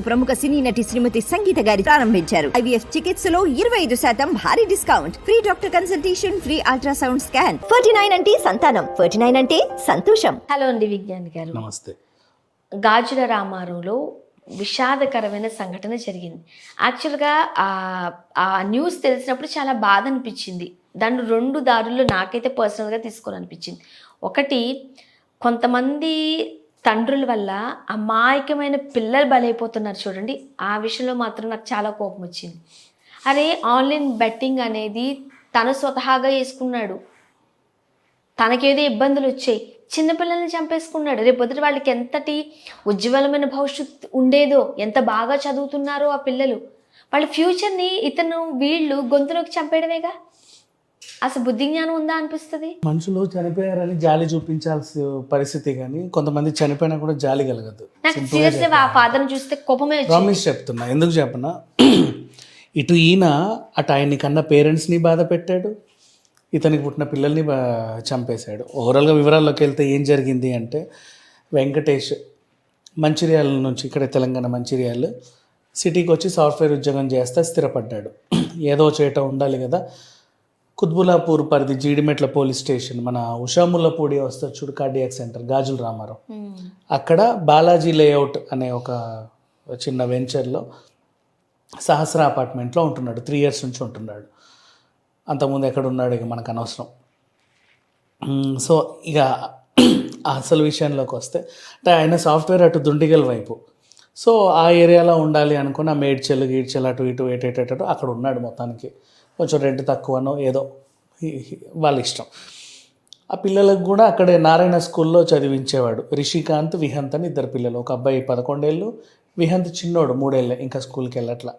ప్రముఖ సినీ నటి శ్రీమతి సంగీత గారి ప్రారంభించారు. ఐవీఎఫ్ చికిత్సలో ఇరవై ఐదు శాతం భారీ discount. Free doctor consultation free ultrasound scan. Ferty nine అంటే సంతానం. ఫర్టీ నైన్ అంటే సంతోషం. హలో అండి విజ్ఞాన్ గారు. నమస్తే. గాజుల రామారంలో విషాదకరమైన సంఘటన జరిగింది. యాక్చువల్గా ఆ ఆ న్యూస్ తెలిసినప్పుడు చాలా బాధ అనిపించింది. దాన్ని రెండు దారుల్లో నాకైతే పర్సనల్గా తీసుకోవాలనిపించింది. ఒకటి కొంతమంది తండ్రుల వల్ల అమాయకమైన పిల్లలు బలైపోతున్నారు చూడండి. ఆ విషయంలో మాత్రం నాకు చాలా కోపం వచ్చింది అరే ఆన్లైన్ బెట్టింగ్ అనేది తను స్వతహాగా వేసుకున్నాడు తనకేదో ఇబ్బందులు వచ్చాయి చిన్నపిల్లల్ని చంపేసుకున్నాడు. రేపు పొద్దుట వాళ్ళకి ఎంతటి ఉజ్వలమైన భవిష్యత్తు ఉండేదో ఎంత బాగా చదువుతున్నారో ఆ పిల్లలు. వాళ్ళ ఫ్యూచర్ని ఇతను వీళ్ళు గొంతులోకి చంపేయడమేగా? అసలు బుద్ధి జ్ఞానం ఉందా అనిపిస్తుంది? మనుషులు చనిపోయారని జాలి చూపించాల్సిన పరిస్థితి కానీ కొంతమంది చనిపోయినా కూడా జాలి కలగదు. నాకు సీరియస్లీ ఆ ఫాదర్ని చూస్తే కోపమే ప్రామిస్ చెప్తున్నా ఎందుకు చెప్పనా? ఇటు ఈయన అటు ఆయన్ని కన్న పేరెంట్స్ని బాధ పెట్టాడు ఇతనికి పుట్టిన పిల్లల్ని బా చంపేశాడు. ఓవరాల్గా వివరాల్లోకి వెళ్తే ఏం జరిగింది అంటే వెంకటేష్ మంచిర్యాల నుంచి ఇక్కడ తెలంగాణ మంచిర్యాల సిటీకి వచ్చి సాఫ్ట్వేర్ ఉద్యోగం చేస్తే స్థిరపడ్డాడు. ఏదో చేయట ఉండాలి కదా కుత్బులాపూర్ పరిధి జీడిమెట్ల పోలీస్ స్టేషన్ మన ఉషాముల్లపూడి వస్తుంది చూడు cardiac centre Gajula Ramarao. Hmm. అక్కడ బాలాజీ లేఅవుట్ అనే ఒక చిన్న వెంచర్లో సహస్ర అపార్ట్మెంట్లో ఉంటున్నాడు త్రీ ఇయర్స్ నుంచి ఉంటున్నాడు. అంతకుముందు ఎక్కడ ఉన్నాడు ఇక మనకు అనవసరం. సో ఇక అసలు విషయంలోకి వస్తే అంటే ఆయన సాఫ్ట్వేర్ అటు దుండిగల్ వైపు. సో ఆ ఏరియాలో ఉండాలి అనుకుని ఆ మేడ్చెల్ గీడ్చెల్ అటు ఇటు ఏటేటట్టు అక్కడ ఉన్నాడు మొత్తానికి. కొంచెం రెంట్ తక్కువనో ఏదో వాళ్ళ ఇష్టం. ఆ పిల్లలకు కూడా అక్కడే నారాయణ స్కూల్లో చదివించేవాడు. రిషికాంత్ విహంత్ అని ఇద్దరు పిల్లలు. ఒక అబ్బాయి పదకొండేళ్ళు విహంత్ చిన్నోడు మూడేళ్ళే ఇంకా స్కూల్కి వెళ్ళట్లా.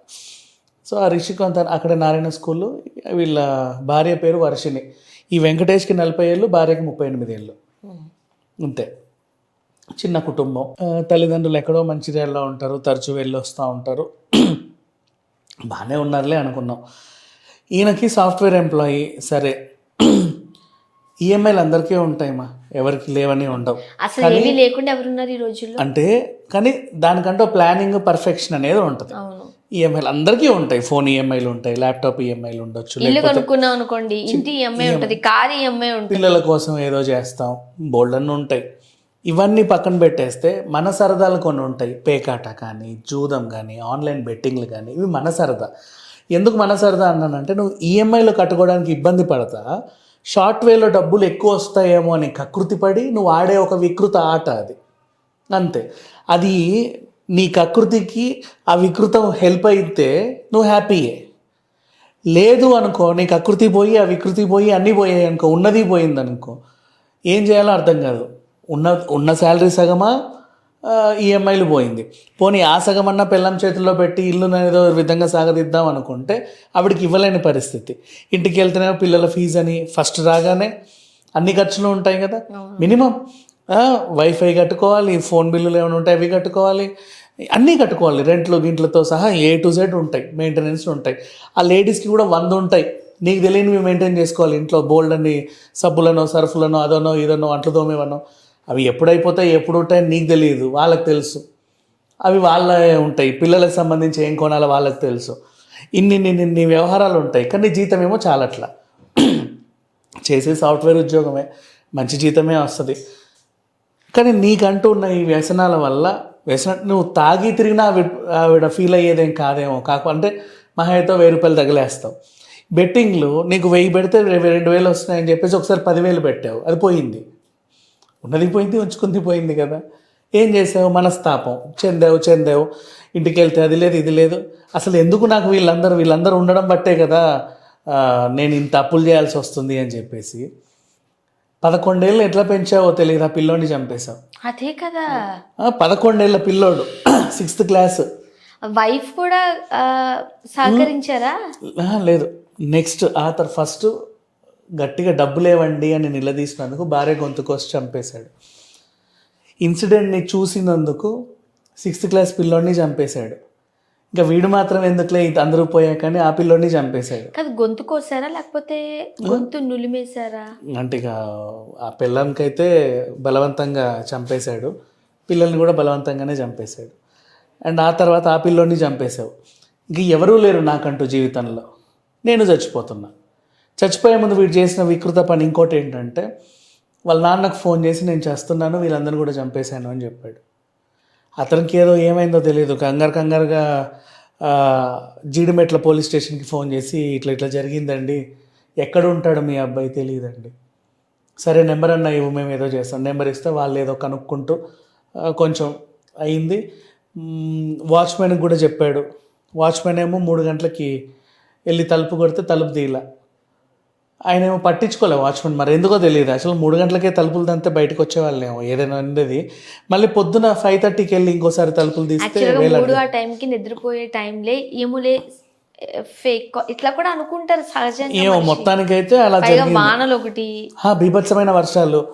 సో ఆ రిషికాంత్ అక్కడ నారాయణ స్కూల్లో వీళ్ళ భార్య పేరు వర్షిణి. ఈ వెంకటేష్కి నలభై ఏళ్ళు భార్యకి ముప్పై ఎనిమిది ఏళ్ళు. అంతే. చిన్న కుటుంబం. తల్లిదండ్రులు ఎక్కడో మంచిర్యాలలో ఉంటారు తరచూ వెళ్ళి వస్తూ ఉంటారు. బాగానే ఉన్నారులే అనుకున్నాం. ఈయనకి సాఫ్ట్వేర్ ఎంప్లాయీ సరే. ఈఎంఐలు అందరికీ ఉంటాయమ్మా. ఎవరికి లేవని ఉండవు. అసలు ఏమీ లేకుండా ఎవరున్నారు ఈ రోజుల్లో? అంటే కానీ దానికంటే ప్లానింగ్ పర్ఫెక్షన్ అనేది ఉంటుంది. ఈఎంఐలు అందరికీ ఉంటాయి. ఫోన్ ఈఎంఐలు ఉంటాయి ల్యాప్టాప్ ఈఎంఐలు ఉండొచ్చు ఇల్లు కొనుక్కున్నాం అనుకోండి ఇంటి ఈఎంఐ. ఉంటుంది కారు ఈఎంఐ ఉంటుంది. పిల్లల కోసం ఏదో చేస్తాం బోల్డ్ అన్నీ ఉంటాయి. ఇవన్నీ పక్కన పెట్టేస్తే మన సరదాలు కొన్ని ఉంటాయి. పేకాట కానీ జూదం కానీ ఆన్లైన్ బెట్టింగ్లు కానీ ఇవి మన సరదా. ఎందుకు మన సరదా అన్నానంటే నువ్వు ఈఎంఐలో కట్టుకోవడానికి ఇబ్బంది పడతా షార్ట్ వేలో డబ్బులు ఎక్కువ వస్తాయేమో అని కకృతి పడి నువ్వు ఆడే ఒక వికృత ఆట అది. అంతే. అది నీ కకృతికి ఆ వికృతం హెల్ప్ అయితే నువ్వు హ్యాపీయే. లేదు అనుకో నీకు కకృతి పోయి ఆ వికృతి పోయి అన్నీ పోయాయి అనుకో ఉన్నది పోయింది అనుకో ఏం చేయాలో అర్థం కాదు. ఉన్న ఉన్న శాలరీ సగమా? ఈఎంఐలు పోయింది. పోనీ ఆ సగమన్నా పిల్లం చేతుల్లో పెట్టి ఇల్లు ఏదో విధంగా సాగదిద్దాం అనుకుంటే ఆవిడకి ఇవ్వలేని పరిస్థితి. ఇంటికి వెళ్తేనే పిల్లల ఫీజు అని ఫస్ట్ రాగానే అన్ని ఖర్చులు ఉంటాయి కదా. మినిమం. వైఫై కట్టుకోవాలి ఫోన్ బిల్లులు ఏమైనా ఉంటాయి అవి కట్టుకోవాలి అన్నీ కట్టుకోవాలి. రెంట్లు గింట్లతో సహా ఏ టు జెడ్ ఉంటాయి మెయింటెనెన్స్ ఉంటాయి. ఆ లేడీస్కి కూడా వంద ఉంటాయి. నీకు తెలియనివి మెయింటైన్ చేసుకోవాలి. ఇంట్లో బోల్డ్ అని సబ్బులనో సర్ఫులనో అదనో ఇదనో అంట్లు తోమేవనో. అవి ఎప్పుడైపోతాయి ఎప్పుడు ఉంటాయని నీకు తెలియదు వాళ్ళకి తెలుసు. అవి వాళ్ళ ఉంటాయి పిల్లలకు సంబంధించి ఏం కొనాలో వాళ్ళకి తెలుసు. ఇన్ని ఇన్ని వ్యవహారాలు ఉంటాయి కానీ జీతం ఏమో చాలట్లా. చేసే సాఫ్ట్వేర్ ఉద్యోగమే మంచి జీతమే వస్తుంది. కానీ నీకంటూ ఉన్న ఈ వ్యసనాల వల్ల వ్యసన నువ్వు తాగి తిరిగినా ఆవిడ ఫీల్ అయ్యేదేం కాదేమో. కాకపోతే అంటే వెయ్యి రూపాయలు తగిలేస్తావు. బెట్టింగ్లు నీకు వెయ్యి పెడితే రెండు వేలు వస్తున్నాయని చెప్పేసి ఒకసారి పదివేలు పెట్టావు అది పోయింది. ఉన్నది పోయింది ఉంచుకుంది పోయింది కదా. ఏం చేసావు? మనస్తాపం. చెందావు చెందావు. ఇంటికి వెళ్తే అది లేదు ఇది లేదు. అసలు ఎందుకు నాకు వీళ్ళందరూ వీళ్ళందరూ ఉండడం బట్టే కదా నేను ఇంత అప్పులు చేయాల్సి వస్తుంది అని చెప్పేసి. పదకొండేళ్ళు ఎట్లా పెంచావో తెలియదు ఆ పిల్లోని చంపేశావు. అదే కదా. పదకొండేళ్ళ పిల్లోడు సిక్స్త్ క్లాస్. వైఫ్ కూడా సహకరించారా? లేదు. నెక్స్ట్ ఆ తర్వాత ఫస్ట్ గట్టిగా డబ్బు లేవండి అని నిలదీసినందుకు భార్య గొంతు కోసి చంపేశాడు. ఇన్సిడెంట్ని చూసినందుకు సిక్స్త్ క్లాస్ పిల్లోడిని చంపేశాడు. ఇంకా వీడు మాత్రం ఎందుకులే ఇది అందరూ పోయాకని ఆ పిల్లోడిని చంపేశాడు. కాదు గొంతు కోసారా లేకపోతే గొంతు నులిమేశారా? అంటే ఇక ఆ పిల్లలకైతే బలవంతంగా చంపేశాడు. పిల్లల్ని కూడా బలవంతంగానే చంపేశాడు. అండ్ ఆ తర్వాత ఆ పిల్లోని చంపేశావు. ఇంక ఎవరూ లేరు నాకంటూ జీవితంలో. నేను చచ్చిపోతున్నా. చచ్చిపోయే ముందు వీడు చేసిన వికృత పని ఇంకోటి ఏంటంటే వాళ్ళ నాన్నకు ఫోన్ చేసి నేను చేస్తున్నాను వీళ్ళందరినీ కూడా చంపేశాను అని చెప్పాడు. అతనికి ఏదో ఏమైందో తెలియదు కంగారు కంగారుగా జీడిమెట్ల పోలీస్ స్టేషన్కి ఫోన్ చేసి ఇట్లా ఇట్లా జరిగిందండి ఎక్కడ ఉంటాడు మీ అబ్బాయి తెలియదండి సరే నెంబర్ అన్న ఇవ్వు మేము ఏదో చేస్తాం. నెంబర్ ఇస్తే వాళ్ళు ఏదో కనుక్కుంటూ కొంచెం అయింది. వాచ్మెన్కి కూడా చెప్పాడు. వాచ్మెన్ ఏమో మూడు గంటలకి వెళ్ళి తలుపు కొడితే తలుపు తీయలే. ఆయన ఏమో పట్టించుకోలే వాచ్మెన్ మరి. ఎందుకో తెలియదు. అసలు మూడు గంటలకే తలుపులు తంతే బయటకు వచ్చేవాళ్ళేమో. ఏదైనా ఉండేది. మళ్ళీ పొద్దున ఫైవ్ థర్టీకి వెళ్ళి ఇంకోసారి తలుపులు తీస్తే మూడు ఆ టైంకి నిద్రపోయే టైంలే ఏములే ఫేక్ ఇట్లా కూడా అనుకుంటారు సహజంగా ఏమో. మొత్తానికైతే అలా వానలు ఒకటి ఆ, బీభత్సమైన వర్షాలు.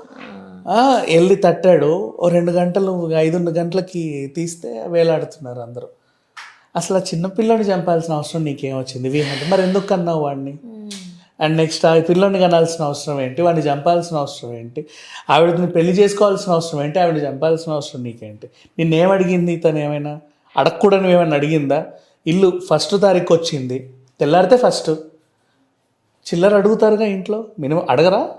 ఆ, వెళ్ళి తట్టాడు. ఓ రెండు గంటలు ఐదు గంటలకి తీస్తే వేలాడుతున్నారు అందరూ. అసలు ఆ చిన్న పిల్లని చంపాల్సిన అవసరం నీకేం వచ్చింది? వీహంత మరి ఎందుకు కన్నావు వాడిని? అండ్ నెక్స్ట్ ఆ పిల్లని కనాల్సిన అవసరం ఏంటి? వాడిని చంపాల్సిన అవసరం ఏంటి? ఆవిడని పెళ్ళి చేసుకోవాల్సిన అవసరం ఏంటి? ఆవిడని చంపాల్సిన అవసరం నీకేంటి? నిన్నేం అడిగింది తను ఏమైనా? అడగకూడదు నువ్వేమైనా అడిగిందా? ఇల్లు ఫస్ట్ తారీఖు వచ్చింది. తెల్లారితే ఫస్ట్. చిల్లర అడుగుతారుగా ఇంట్లో? మినిమం అడగరా?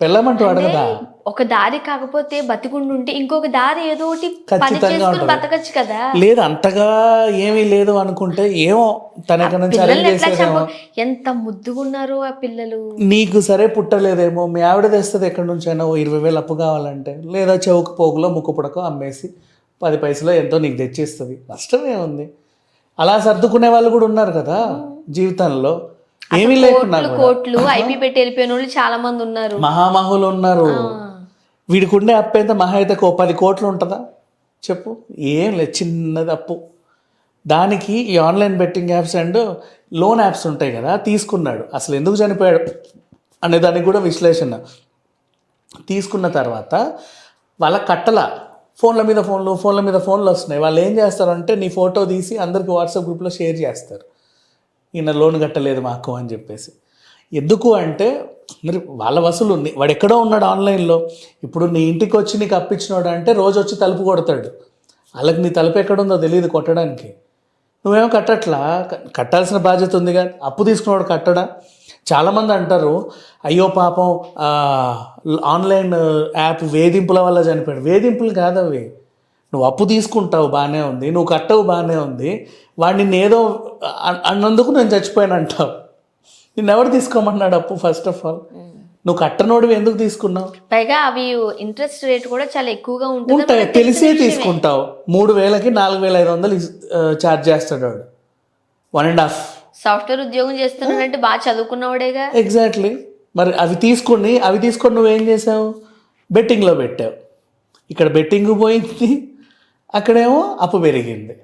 పెళ్ళమంటూ అడగదా? ఒక దారి కాకపోతే బతికుండుంటే ఇంకొక దారి ఏదో ఒకటి పని చేసుకుని. బతకచ్చు కదా. లేదు అంతగా ఏమీ లేదు అనుకుంటే ఏమో తన నుంచి ఎంత ముద్దుగున్నారు ఆ పిల్లలు. నీకు సరే పుట్టలేదేమో మీ ఆవిడ తెస్తుంది ఎక్కడి నుంచి అయినా ఓ ఇరవై వేలు అప్పు కావాలంటే లేదా చెవుకు పోగులో ముక్కు పుడకో అమ్మేసి పది పైసలో ఎంతో నీకు తెచ్చిస్తుంది. నష్టమే ఉంది. అలా సర్దుకునే వాళ్ళు కూడా ఉన్నారు కదా జీవితంలో. ఏమీ లేకున్నా కోట్లు ఐపీ పెట్టి వెళ్ళిపోయిన వాళ్ళు చాలా మంది ఉన్నారు. మహామహులు ఉన్నారు. వీడికి ఉండే అప్పు ఎంత? మహా అయితే ఓ పది కోట్లు ఉంటుందా? చెప్పు. ఏం లేదు చిన్నది అప్పు. దానికి ఈ online betting apps and loan apps ఉంటాయి కదా తీసుకున్నాడు. అసలు ఎందుకు చనిపోయాడు అనే దానికి కూడా విశ్లేషణ. తీసుకున్న తర్వాత వాళ్ళ కట్టల ఫోన్ల మీద ఫోన్లు ఫోన్ల మీద ఫోన్లు వస్తున్నాయి. వాళ్ళు ఏం చేస్తారంటే నీ ఫోటో తీసి అందరికి వాట్సాప్ గ్రూప్లో షేర్ చేస్తారు. ఈయన లోన్ కట్టలేదు మాకు అని చెప్పేసి. ఎందుకు అంటే మరి వాళ్ళ వసూలు ఉంది. వాడు ఎక్కడో ఉన్నాడు ఆన్లైన్లో. ఇప్పుడు నీ ఇంటికి వచ్చి నీకు అప్పించినాడు అంటే రోజు వచ్చి తలుపు కొడతాడు. వాళ్ళకి నీ తలుపు ఎక్కడుందో తెలియదు కొట్టడానికి. నువ్వేమో కట్టట్లా? కట్టాల్సిన బాధ్యత ఉంది కానీ అప్పు తీసుకున్నవాడు కట్టడా? చాలామంది అంటారు అయ్యో పాపం ఆన్లైన్ యాప్ వేధింపుల వల్ల చనిపోయాడు. వేధింపులు కాదు అవి నువ్వు అప్పు తీసుకుంటావు బాగానే ఉంది. నువ్వు కట్టవు బాగానే ఉంది. వాడిని ఏదో అన్నందుకు నేను చచ్చిపోయాను అంటావు నిన్ను ఎవరు తీసుకోమన్నాడు అప్పు ఫస్ట్ ఆఫ్ ఆల్ నువ్వు కట్టనోడివి ఎందుకు తీసుకున్నావు? పైగా అవి ఇంట్రెస్ట్ రేట్ కూడా చాలా ఎక్కువగా ఉంటుంది. ఉంటాయి తెలిసే తీసుకుంటావు. మూడు వేలకి నాలుగు వేల ఐదు వందలు ఛార్జ్ చేస్తాడు వాడు. వన్ అండ్ హాఫ్ సాఫ్ట్వేర్ ఉద్యోగం చేస్తున్నాడంటే బాగా చదువుకున్నవాడేగా? ఎగ్జాక్ట్లీ మరి అవి తీసుకుని అవి తీసుకొని నువ్వేం చేసావు? బెట్టింగ్లో పెట్టావు. ఇక్కడ బెట్టింగ్ పోయింది. అక్కడేమో అప్పు పెరిగింది.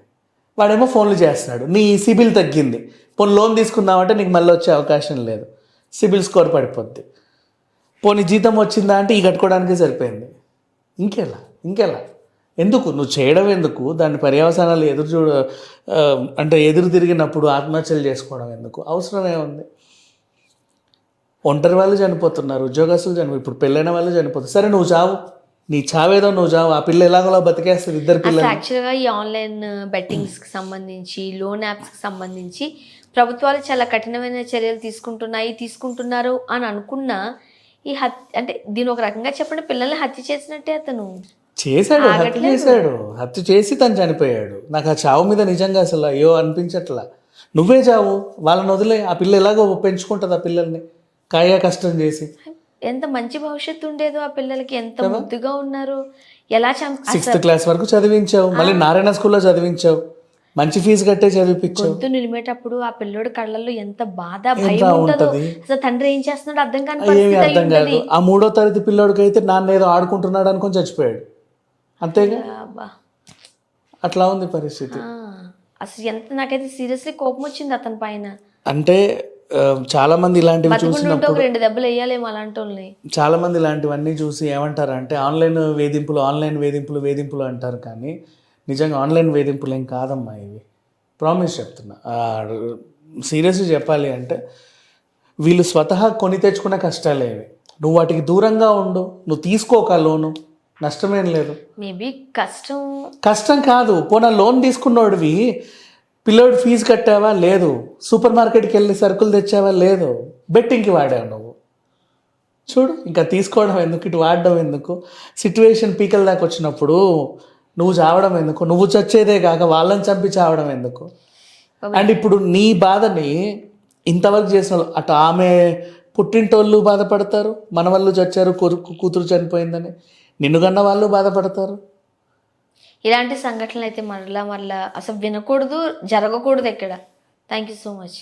వాడేమో ఫోన్లు చేస్తున్నాడు. నీ సిబిల్ తగ్గింది. పోనీ లోన్ తీసుకుందామంటే నీకు మళ్ళీ వచ్చే అవకాశం లేదు. సిబిల్ స్కోర్ పడిపోద్ది. పోనీ జీతం వచ్చిందా అంటే ఈ కట్టుకోవడానికే సరిపోయింది. ఇంకెలా? ఇంకెలా? ఎందుకు? నువ్వు చేయడం ఎందుకు? దాని పర్యవసానాలు ఎదురు చూడ అంటే ఎదురు తిరిగినప్పుడు ఆత్మహత్యలు చేసుకోవడం ఎందుకు? అవసరమే ఉంది ఒంటరి వాళ్ళు చనిపోతున్నారు. ఉద్యోగస్తులు చనిపో ఇప్పుడు పెళ్ళైన వాళ్ళు చనిపోతున్నారు. సరే నువ్వు చావు. నీ చావేదో నువ్వు చావు ఆ పిల్ల ఎలాగోలా బతికేస్తుంది ఇద్దరు పిల్లలు యాక్చువల్గా ఈ ఆన్లైన్ బెట్టింగ్స్కి సంబంధించి లోన్ యాప్స్కి సంబంధించి ప్రభుత్వాలు చాలా కఠినమైన చర్యలు తీసుకుంటున్నాయి తీసుకుంటున్నారు అని అనుకున్నా ఈ హత్య అంటే దీని ఒక రకంగా చెప్పండి పిల్లల్ని హత్య చేసినట్టే అతను. చేశాడు హత్య. చేశాడు. హత్య చేసి తను చనిపోయాడు. నాకు ఆ చావు మీద నిజంగా అసలు అయ్యో అనిపించట్లా. నువ్వే చావు వాళ్ళని వదిలే ఆ పిల్ల ఎలాగో పెంచుకుంటుంది ఆ పిల్లల్ని. కాయ కష్టం చేసి. ఎంత మంచి భవిష్యత్తు ఉండేదో ఆ పిల్లలకి ఎంత ముద్దుగా ఉన్నారు? ఎలా సిక్స్త్ క్లాస్ వరకు చదివించావు మళ్ళీ నారాయణ స్కూల్లో చదివించావు. మంచి ఫీజు కట్టే చదివిపించావు. గొంతు నిలిమేటప్పుడు ఆ పిల్లోడి కళ్ళల్లో ఎంత బాధ భయం ఉంటుందో. ఉంటది? అసలు తండ్రి ఏం చేస్తున్నాడు అర్థం కాని ఏమీ అర్థం కాదు. ఆ మూడో తరగతి పిల్లోడికి అయితే నాన్న ఏదో ఆడుకుంటున్నాడు అనుకొని చచ్చిపోయాడు. అంతేగా? అబ్బా. అట్లా ఉంది పరిస్థితి. అసలు ఎంత నాకైతే సీరియస్లీ కోపం వచ్చింది అతని పైన. అంటే చాలా మంది ఇలాంటివి చూసినప్పుడు రెండు దెబ్బలు వేయాలేమో అలాంటి వాళ్ళని చాలా మంది ఇలాంటివన్నీ చూసి ఏమంటారంటే ఆన్లైన్ వేధింపులు ఆన్లైన్ వేధింపులు వేధింపులు అంటారు కానీ నిజంగా ఆన్లైన్ వేధింపులు ఏం కాదమ్మా ఇవి. ప్రామిస్ చెప్తున్నా. సీరియస్గా చెప్పాలి అంటే వీళ్ళు స్వతహా కొని తెచ్చుకున్న కష్టాలే ఇవి. నువ్వు వాటికి దూరంగా ఉండు నువ్వు తీసుకోక లోను నష్టమేం లేదు. మేబీ కష్టం కష్టం కాదు పోనా లోన్ తీసుకున్నోడివి పిల్లోడి ఫీజు కట్టావా? లేదు. సూపర్ మార్కెట్కి వెళ్ళి సరుకులు తెచ్చావా? లేదు. బెట్టింగ్కి వాడావు నువ్వు. చూడు ఇంకా తీసుకోవడం ఎందుకు? ఇటు వాడడం ఎందుకు? సిట్యువేషన్ పీకల దాకా వచ్చినప్పుడు నువ్వు చావడం ఎందుకు? నువ్వు చచ్చేదే కాక వాళ్ళని చంపి చావడం ఎందుకు? అండ్ ఇప్పుడు నీ బాధని ఇంతవరకు చేసిన వాళ్ళు, అటు ఆమె పుట్టింటోళ్ళు బాధపడతారు? మన వాళ్ళు చచ్చారు కూతురు చనిపోయిందని. నిన్ను కన్న వాళ్ళు బాధపడతారు? ఇలాంటి సంఘటనలు అయితే మరలా మరలా అసలు వినకూడదు జరగకూడదు ఎక్కడ. Thank you so much